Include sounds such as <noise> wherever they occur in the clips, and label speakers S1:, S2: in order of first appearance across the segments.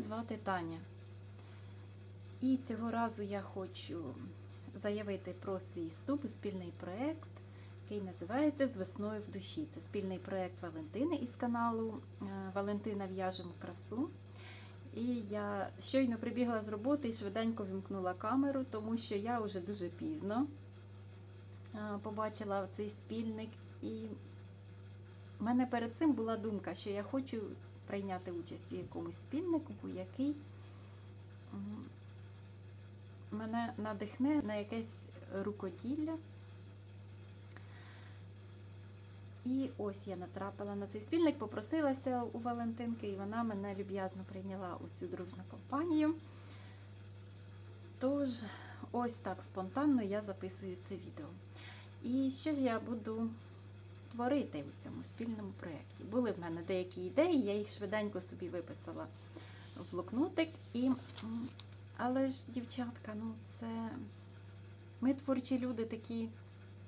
S1: Звати Таня. І цього разу я хочу заявити про свій вступ у спільний проєкт, який називається З весною в душі. Це спільний проєкт Валентини із каналу е, Валентина В'яжемо красу. І я щойно прибігла з роботи і швиденько вімкнула камеру, тому що я вже дуже пізно е, побачила цей спільник. І в мене перед цим була думка, що я хочу прийняти участь у якомусь спільнику, який мене надихне на якесь рукоділля. І ось я натрапила на цей спільник, попросилася у Валентинки, і вона мене люб'язно прийняла у цю дружну компанію. Тож, ось так спонтанно я записую це відео. І що ж я буду творити у цьому спільному проєкті? Були в мене деякі ідеї, я їх швиденько собі виписала в блокнотик. І, але ж, дівчатка, ну це ми творчі люди такі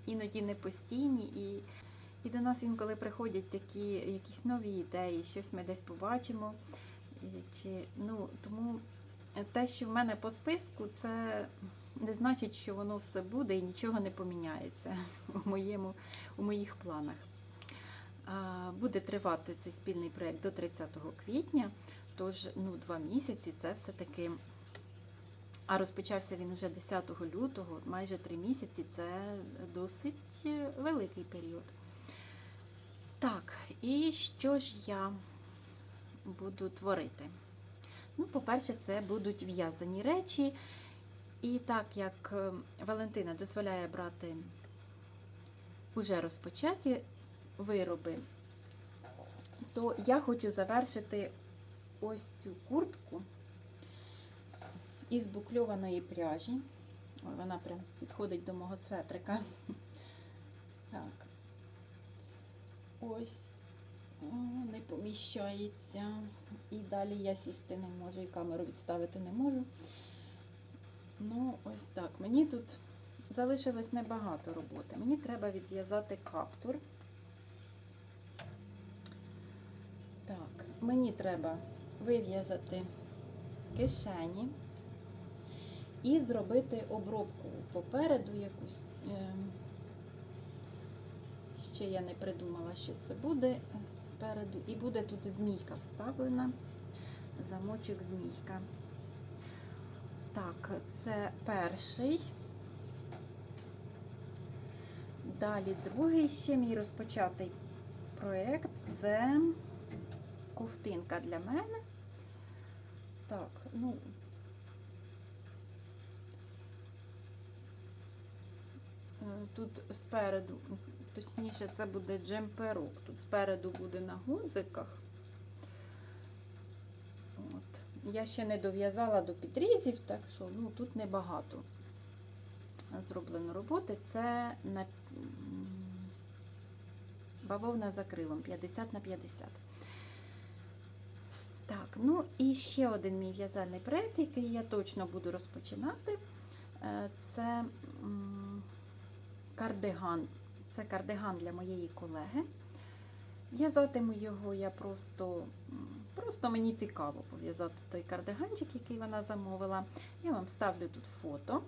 S1: іноді непостійні, і, і до нас інколи приходять такі якісь нові ідеї, щось ми десь побачимо. І Чи, ну, тому те, що в мене по списку, це не значить, що воно все буде і нічого не поміняється <laughs> у, моєму, у моїх планах. Буде тривати цей спільний проєкт до 30 квітня, тож ну, два місяці це все-таки. А розпочався він уже 10 лютого, майже три місяці це досить великий період. Так, і що ж я буду творити? Ну, по-перше, це будуть в'язані речі. І так як е, Валентина дозволяє брати уже розпочаті вироби, то я хочу завершити ось цю куртку із букльованої пряжі. Ой, вона прям підходить до мого светрика. Так. Ось О, не поміщається. І далі я сісти не можу, і камеру відставити не можу. Ну, ось так. Мені тут залишилось небагато роботи. Мені треба відв'язати каптур. Так, мені треба вив'язати кишені і зробити обробку попереду якусь. е, Ще я не придумала, що це буде спереду. І буде тут змійка вставлена, замочок змійка. Так, це перший. Далі другий ще мій розпочатий проєкт це ковтинка для мене. Так, ну. е, Тут спереду, точніше, це буде джемперок. Тут спереду буде на гудзиках. От. Я ще не дов'язала до підрізів, так що ну, тут небагато зроблено роботи. Це на бавовна за крилом 50 на 50. Так, ну і ще один мій в'язальний проєкт, який я точно буду розпочинати. Е, Це кардиган. Це кардиган для моєї колеги. В'язатиму його я просто, просто мені цікаво пов'язати той кардиганчик, який вона замовила. Я вам ставлю тут фото,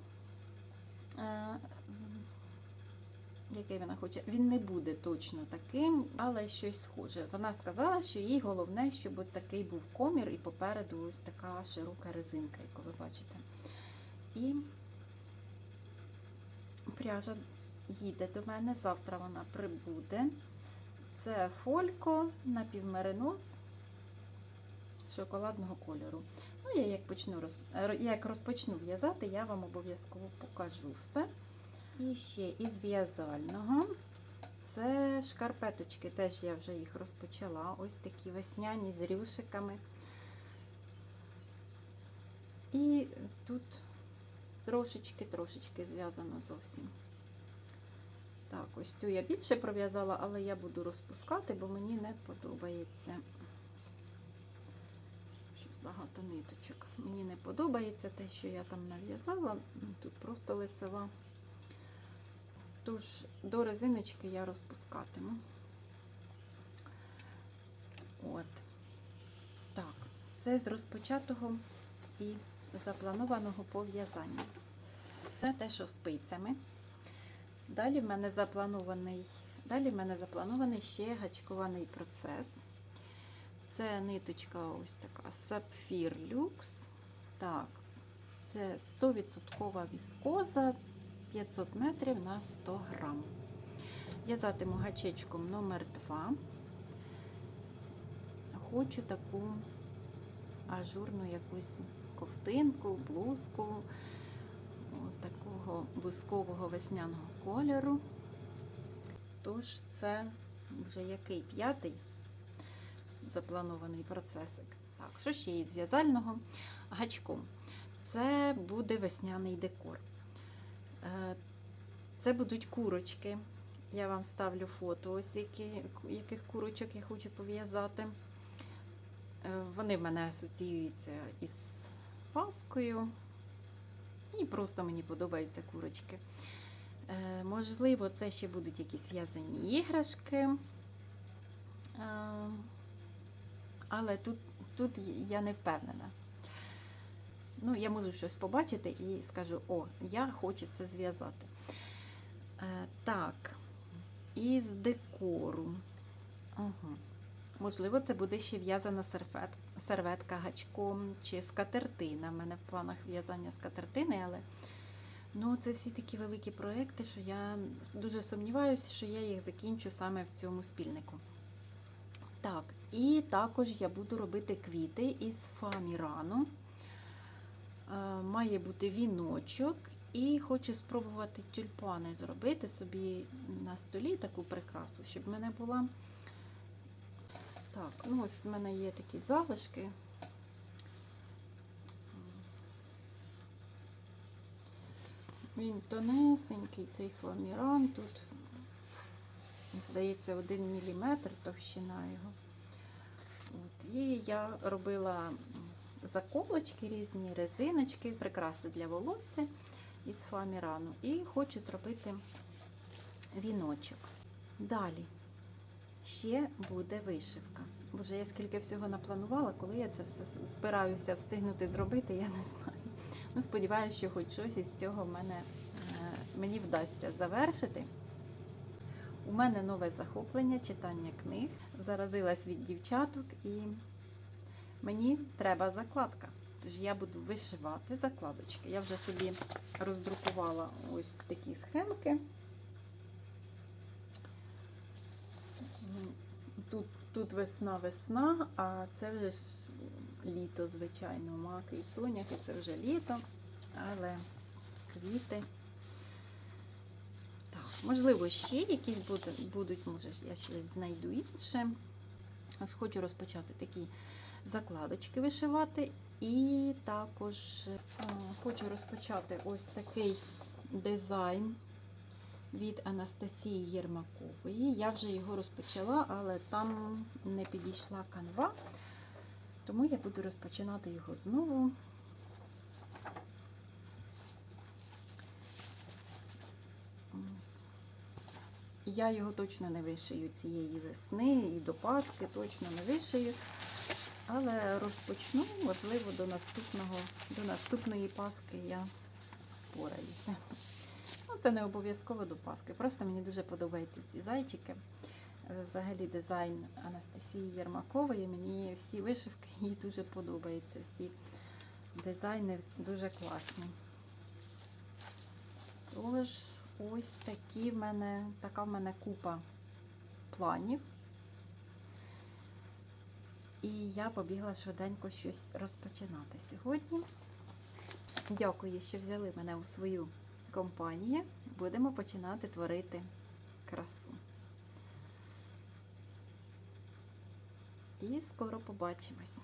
S1: е, який вона хоче. Він не буде точно таким, але щось схоже. Вона сказала, що їй головне, щоб такий був комір і попереду ось така широка резинка, яку ви бачите. І пряжа їде до мене, завтра вона прибуде. Це фолько напівмеринос шоколадного кольору. Ну, я як почну як розпочну в'язати, я вам обов'язково покажу все. І ще із в'язального. Це шкарпеточки, теж я вже їх розпочала. Ось такі весняні з рюшиками. І тут трошечки-трошечки зв'язано зовсім. Так, ось цю я більше пров'язала, але я буду розпускати, бо мені не подобається. Багато ниточок. Мені не подобається те, що я там нав'язала. Тут просто лицева. Тож до резиночки я розпускатиму. От. Так, це з розпочатого і запланованого пов'язання. Це те, що спицями. Далі в мене запланований, далі в мене запланований ще гачкований процес. Це ниточка ось така Sapphire Lux. Так, це 100% віскоза 500 метрів на 100 грам. В'язатиму гачечком номер 2 Хочу таку ажурну якусь ковтинку, блузку от такого бускового весняного кольору. Тож це вже який п'ятий запланований процесик. Так, що ще із в'язального гачком? Це буде весняний декор. Е, Це будуть курочки. Я вам ставлю фото, ось які, яких курочок я хочу пов'язати. Е, Вони в мене асоціюються із паскою. І просто мені подобаються курочки. Е, Можливо, це ще будуть якісь в'язані іграшки. Але тут, тут я не впевнена. Ну, я можу щось побачити і скажу, о, я хочу це зв'язати. Е, Так, із декору. Угу. Можливо, це буде ще в'язана серфет, серветка гачком чи скатертина. У мене в планах в'язання скатертини, але ну, це всі такі великі проекти, що я дуже сумніваюся, що я їх закінчу саме в цьому спільнику. Так, і також я буду робити квіти із фамірану. Е, Має бути віночок. І хочу спробувати тюльпани зробити собі на столі таку прикрасу, щоб в мене була. Так, ну ось в мене є такі залишки. Він тонесенький, цей фламіран тут, здається, 1 мм товщина його. І я робила заколочки різні, резиночки, прикраси для волосся із фламірану. І хочу зробити віночок. Далі ще буде вишивка. Боже, я скільки всього напланувала, коли я це все збираюся встигнути зробити, я не знаю. Ну, сподіваюся, що хоч щось із цього в мене, е, мені вдасться завершити. У мене нове захоплення читання книг. Заразилась від дівчаток і мені треба закладка. Тож я буду вишивати закладочки. Я вже собі роздрукувала ось такі схемки. Тут, тут весна-весна, а це вже літо, звичайно, маки і соняхи, це вже літо, але квіти. Можливо, ще якісь будуть, може, я щось знайду інше. Аж хочу розпочати такі закладочки вишивати. І також а, хочу розпочати ось такий дизайн від Анастасії Єрмакової. Я вже його розпочала, але там не підійшла канва, тому я буду розпочинати його знову. Ось. Я його точно не вишию цієї весни і до Паски точно не вишию. Але розпочну, можливо, до наступного, до наступної Паски я пораюся. Ну, це не обов'язково до Паски. Просто мені дуже подобаються ці зайчики. Е, Взагалі дизайн Анастасії Єрмакової. Мені всі вишивки <laughs> їй дуже подобаються. Всі дизайни дуже класні. Тож, ось такі в мене, така в мене купа планів. І я побігла швиденько щось розпочинати сьогодні. Дякую, що взяли мене у свою компанію. Будемо починати творити красу. І скоро побачимось.